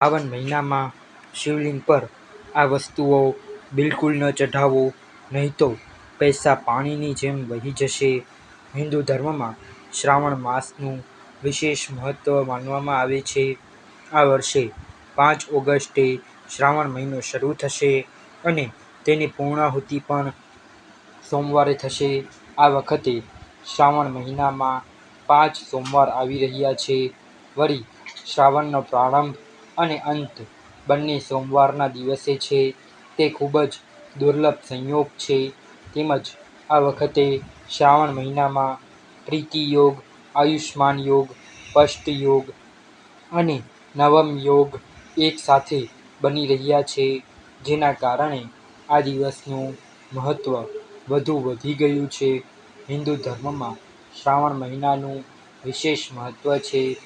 શ્રાવણ મહિનામાં શિવલિંગ પર આ વસ્તુઓ બિલકુલ ન ચઢાવો, નહીં તો પૈસા પાણીની જેમ વહી જશે. હિન્દુ ધર્મમાં શ્રાવણ માસનું વિશેષ મહત્ત્વ માનવામાં આવે છે. આ વર્ષે પાંચ ઓગસ્ટે શ્રાવણ મહિનો શરૂ થશે અને તેની પૂર્ણાહુતિ પણ સોમવારે થશે. આ વખતે શ્રાવણ મહિનામાં પાંચ સોમવાર આવી રહ્યા છે. વળી શ્રાવણનો પ્રારંભ અને અંત. બંને સોમવારના દિવસે છે. તે ખૂબ જ દુર્લભ સંયોગ છે. તેમજ આ વખતે શ્રાવણ મહિનામાં પ્રીતિ યોગ, આયુષ્માન યોગ પષ્ટ યોગ અને નવમ યોગ એક સાથે બની રહ્યા છે. જેના કારણે આ દિવસનું મહત્ત્વ વધુ વધી ગયું છે. હિન્દુ ધર્મમાં શ્રાવણ મહિનાનું વિશેષ મહત્ત્વ છે.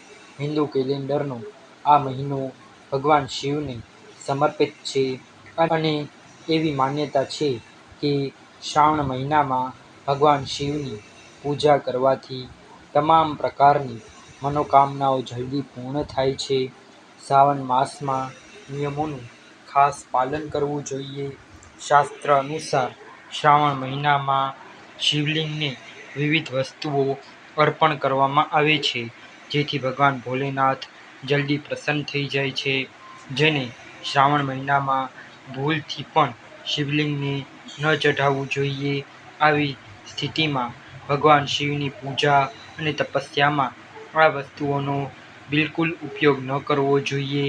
હિન્દુ કેલેન્ડરનો આ મહિનો ભગવાન શિવને સમર્પિત છે અને એવી માન્યતા છે કે શ્રાવણ મહિનામાં ભગવાન શિવની પૂજા કરવાથી તમામ પ્રકારની મનોકામનાઓ જલ્દી પૂર્ણ થાય છે. શ્રાવણ માસમાં નિયમોનું ખાસ પાલન કરવું જોઈએ. શાસ્ત્ર અનુસાર શ્રાવણ મહિનામાં શિવલિંગને વિવિધ વસ્તુઓ અર્પણ કરવામાં આવે છે. જેથી ભગવાન ભોલેનાથ જલ્દી પ્રસન્ન થઈ જાય છે, જેને શ્રાવણ મહિનામાં ભૂલથી પણ શિવલિંગને ન ચઢાવવું જોઈએ આવી સ્થિતિમાં ભગવાન શિવની પૂજા અને તપસ્યામાં આ વસ્તુઓનો બિલકુલ ઉપયોગ ન કરવો જોઈએ.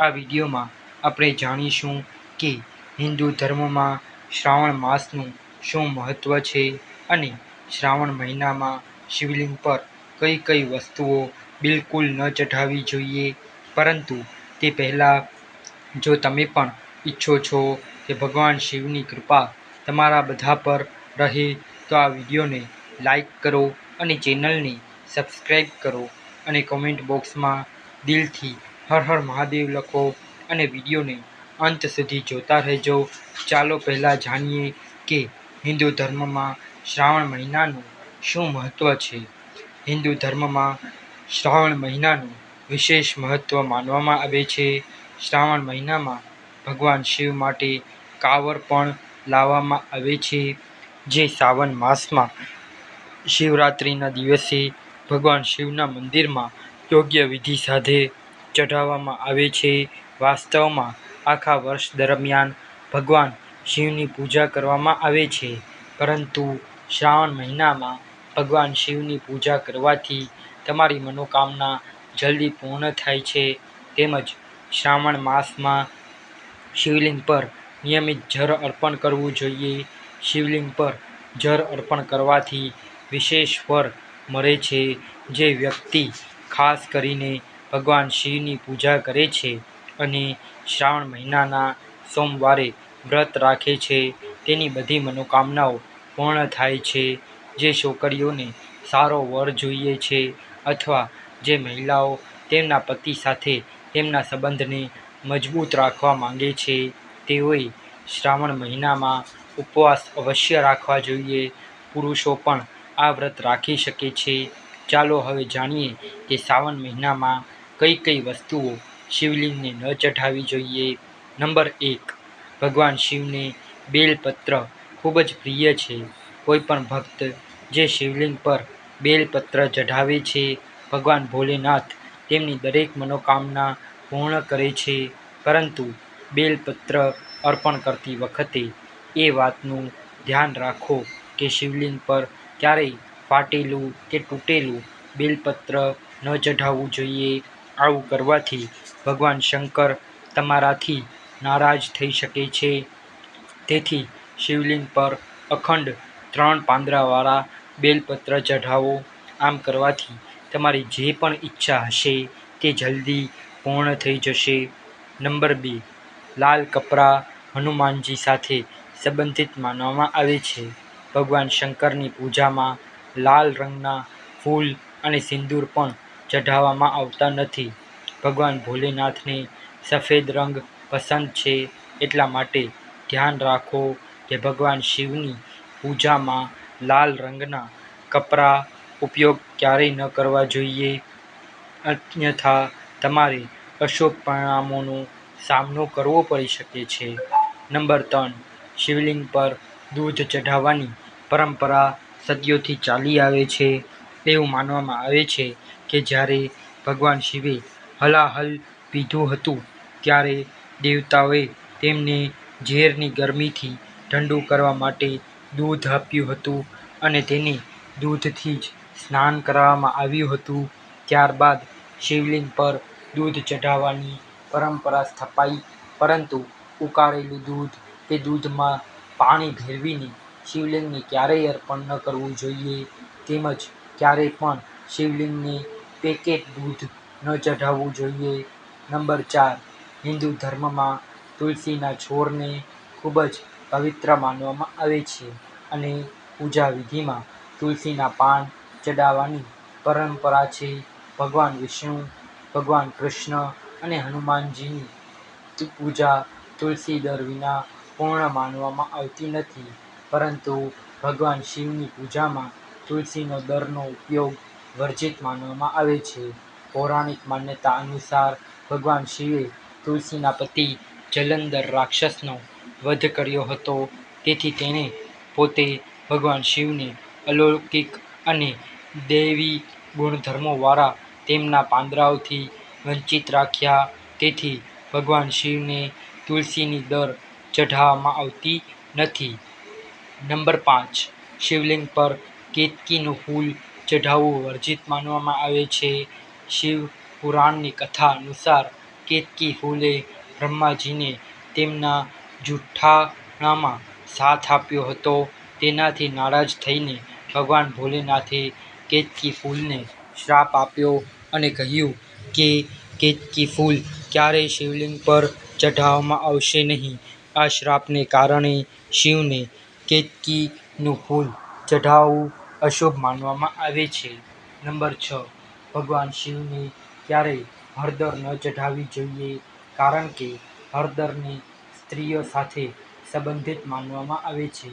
આ વિડીયોમાં આપણે જાણીશું કે હિન્દુ ધર્મમાં શ્રાવણ માસનું શું મહત્ત્વ છે અને શ્રાવણ મહિનામાં શિવલિંગ પર કઈ કઈ વસ્તુઓ બિલકુલ ન ચઢાવવી જોઈએ. પરંતુ તે પહેલાં જો તમે પણ ઈચ્છો છો કે ભગવાન શિવની કૃપા તમારા બધા પર રહે, તો આ વિડીયોને લાઈક કરો અને ચેનલને સબસ્ક્રાઈબ કરો અને કોમેન્ટ બોક્સમાં દિલથી હર હર મહાદેવ લખો અને વિડીયોને અંત સુધી જોતા રહેજો. ચાલો પહેલાં જાણીએ કે હિન્દુ ધર્મમાં શ્રાવણ મહિનાનું શું મહત્ત્વ છે? હિન્દુ ધર્મમાં શ્રાવણ મહિનાનું વિશેષ મહત્ત્વ માનવામાં આવે છે. શ્રાવણ મહિનામાં ભગવાન શિવ માટે કાવર પણ લાવવામાં આવે છે. જે શ્રાવણ માસમાં શિવરાત્રિના દિવસે ભગવાન શિવના મંદિરમાં યોગ્ય વિધિ સાથે ચઢાવવામાં આવે છે. વાસ્તવમાં આખા વર્ષ દરમિયાન ભગવાન શિવની પૂજા કરવામાં આવે છે. પરંતુ શ્રાવણ મહિનામાં ભગવાન શિવની પૂજા કરવાથી તમારી મનોકામના જલ્દી પૂર્ણ થાય છે. તેમજ શ્રાવણ માસમાં શિવલિંગ પર નિયમિત જળ અર્પણ કરવું જોઈએ. શિવલિંગ પર જળ અર્પણ કરવાથી વિશેષ ફળ મળે છે. જે વ્યક્તિ ખાસ કરીને ભગવાન શિવની પૂજા કરે છે અને શ્રાવણ મહિનાના સોમવારે વ્રત રાખે છે, તેની બધી મનોકામનાઓ પૂર્ણ થાય છે. જે છોકરીઓને સારો વર જોઈએ છે અથવા જે મહિલાઓ તેમના પતિ સાથે તેમના સંબંધને મજબૂત રાખવા માંગે છે, તેઓએ શ્રાવણ મહિનામાં ઉપવાસ અવશ્ય રાખવા જોઈએ. પુરુષો પણ આ વ્રત રાખી શકે છે. ચાલો હવે જાણીએ કે શ્રાવણ મહિનામાં કઈ કઈ વસ્તુઓ શિવલિંગને ન ચઢાવી જોઈએ. નંબર એક, ભગવાન શિવને બેલપત્ર ખૂબ જ પ્રિય છે. કોઈ પણ ભક્ત જે શિવલિંગ પર બેલપત્ર ચઢાવે છે. ભગવાન ભોલેનાથ તેમની દરેક મનોકામના પૂર્ણ કરે છે. પરંતુ બેલપત્ર અર્પણ કરતી વખતે એ વાતનું ધ્યાન રાખો કે શિવલિંગ પર ક્યારેય ફાટેલું કે તૂટેલું બેલપત્ર ન ચઢાવવું જોઈએ. આવું કરવાથી ભગવાન શંકર તમારાથી નારાજ થઈ શકે છે. તેથી શિવલિંગ પર અખંડ ત્રણ પાંદડાવાળા બેલપત્ર ચઢાવો, આમ કરવાથી તમારી જે પણ ઈચ્છા હશે તે જલ્દી પૂર્ણ થઈ જશે. નંબર બે, લાલ કપડાં હનુમાનજી સાથે સંબંધિત માનવામાં આવે છે. ભગવાન શંકરની પૂજામાં લાલ રંગના ફૂલ અને સિંદૂર પણ ચઢાવવામાં આવતા નથી. ભગવાન ભોલેનાથને સફેદ રંગ પસંદ છે એટલા માટે ધ્યાન રાખો કે ભગવાન શિવની પૂજામાં લાલ રંગના કપડાં ઉપયોગ ક્યારેય ન કરવા જોઈએ. અન્યથા, તમારે અશુભ પરિણામોનો સામનો કરવો પડી શકે છે. નંબર ત્રણ, શિવલિંગ પર દૂધ ચઢાવવાની પરંપરા સદીઓથી ચાલી આવે છે. એવું માનવામાં આવે છે કે જ્યારે ભગવાન શિવે હલાહલ પીધું હતું, ત્યારે દેવતાઓએ તેમને ઝેરની ગરમીથી ઠંડુ કરવા માટે દૂધ આપ્યું હતું અને તેને દૂધથી જ સ્નાન કરાવવામાં આવ્યું હતું. ત્યારબાદ શિવલિંગ પર દૂધ ચઢાવવાની પરંપરા સ્થપાઈ, પરંતુ ઉકાળેલું દૂધ કે દૂધમાં પાણી ભેળવીને શિવલિંગને ક્યારેય અર્પણ ન કરવું જોઈએ. તેમજ ક્યારેય પણ શિવલિંગને પેકેટ દૂધ ન ચઢાવવું જોઈએ. નંબર ચાર, હિન્દુ ધર્મમાં તુલસીના છોડને ખૂબ જ પવિત્ર માનવામાં આવે છે અને પૂજા વિધિમાં તુલસીના પાન ચડાવવાની પરંપરા છે. ભગવાન વિષ્ણુ, ભગવાન કૃષ્ણ અને હનુમાનજીની પૂજા તુલસી દળ વિના પૂર્ણ માનવામાં આવતી નથી. પરંતુ ભગવાન શિવની પૂજામાં તુલસીનો દરનો ઉપયોગ વર્જિત માનવામાં આવે છે. પૌરાણિક માન્યતા અનુસાર ભગવાન શિવે તુલસીના પતિ જલંધર રાક્ષસનો વધ કર્યો હતો. તેથી તેણે પોતે ભગવાન શિવને અલૌકિક અને દૈવી ગુણધર્મોવાળા તેમના પાંદડાઓથી વંચિત રાખ્યા. તેથી ભગવાન શિવને તુલસીની દર ચઢાવવામાં આવતી નથી. નંબર પાંચ. શિવલિંગ પર કેતકીનું ફૂલ ચઢાવવું વર્જિત માનવામાં આવે છે. શિવ પુરાણની કથા અનુસાર કેતકી ફૂલે બ્રહ્માજીને તેમના જૂઠાણામાં સાથ આપ્યો હતો. તેનાથી નારાજ થઈને ભગવાન ભોલેનાથે કેતકી ફૂલને શ્રાપ આપ્યો અને કહ્યું કે, કેતકી ફૂલ, ક્યારેય શિવલિંગ પર ચઢાવવામાં આવશે નહીં. આ શ્રાપને કારણે શિવને કેતકીનું ફૂલ ચઢાવવું અશુભ માનવામાં આવે છે. નંબર છ. ભગવાન શિવને ક્યારેય હળદર ન ચઢાવવી જોઈએ કારણ કે હળદરને સ્ત્રીઓ સાથે સંબંધિત માનવામાં આવે છે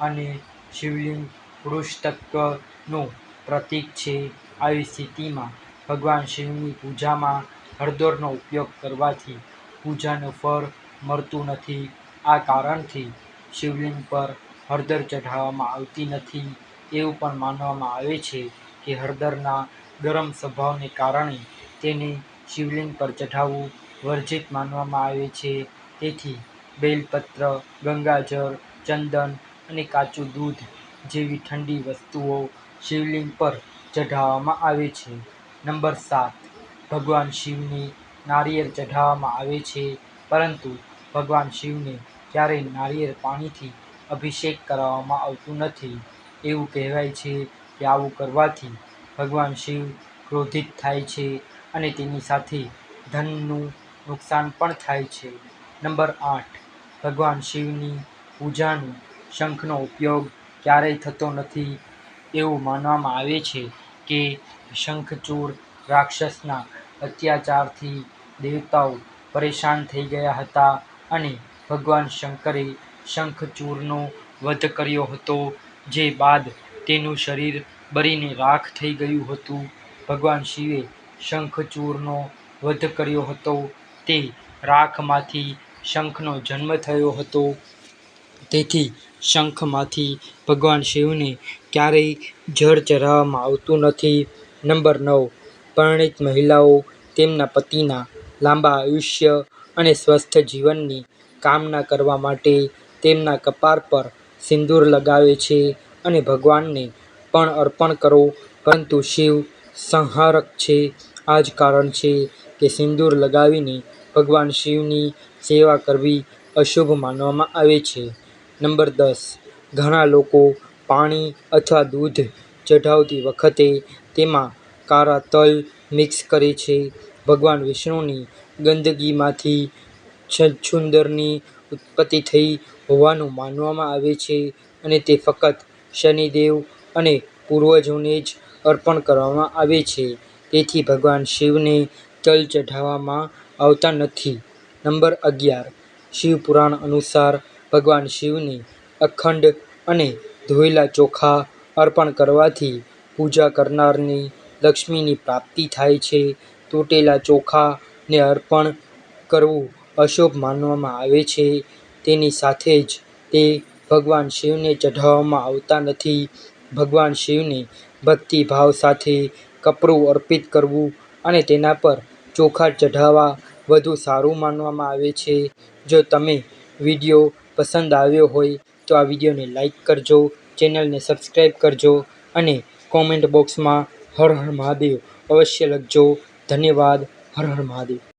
અને શિવલિંગ પુરુષતત્વનું પ્રતીક છે. આવી સ્થિતિમાં ભગવાન શિવની પૂજામાં હળદરનો ઉપયોગ કરવાથી પૂજાનું ફળ મળતું નથી. આ કારણથી શિવલિંગ પર હળદર ચઢાવવામાં આવતી નથી. એવું પણ માનવામાં આવે છે કે હળદરના ગરમ સ્વભાવને કારણે તેને શિવલિંગ પર ચઢાવવું વર્જિત માનવામાં આવે છે. તેથી બેલપત્ર, ગંગાજળ, ચંદન અને કાચું દૂધ જેવી ઠંડી વસ્તુઓ શિવલિંગ પર ચઢાવવામાં આવે છે. નંબર સાત. ભગવાન શિવને નારિયેળ ચઢાવવામાં આવે છે, પરંતુ ભગવાન શિવને ક્યારેય નારિયેળ પાણીથી અભિષેક કરાવવામાં આવતું નથી. એવું કહેવાય છે કે આવું કરવાથી ભગવાન શિવ ક્રોધિત થાય છે અને તેની સાથે ધનનું નુકસાન પણ થાય છે. નંબર આઠ. ભગવાન શિવની પૂજાનું શંખનો ઉપયોગ ક્યારેય થતો નથી એવું માનવામાં આવે છે કે શંખચૂડ રાક્ષસના અત્યાચારથી દેવતાઓ પરેશાન થઈ ગયા હતા અને ભગવાન શંકરે શંખચૂડનો વધ કર્યો હતો, જે બાદ તેનું શરીર બળીને રાખ થઈ ગયું હતું. ભગવાન શિવે શંખચૂડનો વધ કર્યો હતો. તે રાખમાંથી શંખનો જન્મ થયો હતો. તેથી શંખમાંથી ભગવાન શિવને ક્યારેય જળ ચઢાવવામાં આવતું નથી. નંબર નવ, પરણિત મહિલાઓ તેમના પતિના લાંબા આયુષ્ય અને સ્વસ્થ જીવનની કામના કરવા માટે તેમના કપાળ પર સિંદૂર લગાવે છે અને ભગવાનને પણ અર્પણ કરો. પરંતુ શિવ સંહારક છે. આ જ કારણ છે કે સિંદૂર લગાવીને ભગવાન શિવની સેવા કરવી અશુભ માનવામાં આવે છે. નંબર દસ. ઘણા લોકો પાણી અથવા દૂધ ચઢાવતી વખતે તેમાં કાળા તલ મિક્સ કરે છે. ભગવાન વિષ્ણુની ગંદગીમાંથી છછુંદરની ઉત્પત્તિ થઈ હોવાનું માનવામાં આવે છે અને તે ફક્ત શનિદેવ અને પૂર્વજોને જ અર્પણ કરવામાં આવે છે. તેથી ભગવાન શિવને તલ ચઢાવવામાં આવતા નથી નંબર અગિયાર શિવ પુરાણ અનુસાર ભગવાન શિવની અખંડ અને ધોયેલા ચોખા અર્પણ કરવાથી પૂજા કરનારની લક્ષ્મીની પ્રાપ્તિ થાય છે તૂટેલા ચોખા ને અર્પણ કરવું અશુભ માનવામાં આવે છે. તેની સાથે જ તે ભગવાન શિવને ચઢાવવામાં આવતા નથી. ભગવાન શિવને ભક્તિભાવ સાથે કપડું અર્પિત કરવું અને તેના પર ચોખા ચઢાવવા વધુ સારું માનવામાં આવે છે. જો તમે વીડિયો પસંદ આવ્યો હોય તો આ વિડીયોને લાઈક કરજો, ચેનલને સબસ્ક્રાઈબ કરજો અને કોમેન્ટ બોક્સમાં હર હર મહાદેવ અવશ્ય લખજો. ધન્યવાદ. હર હર મહાદેવ.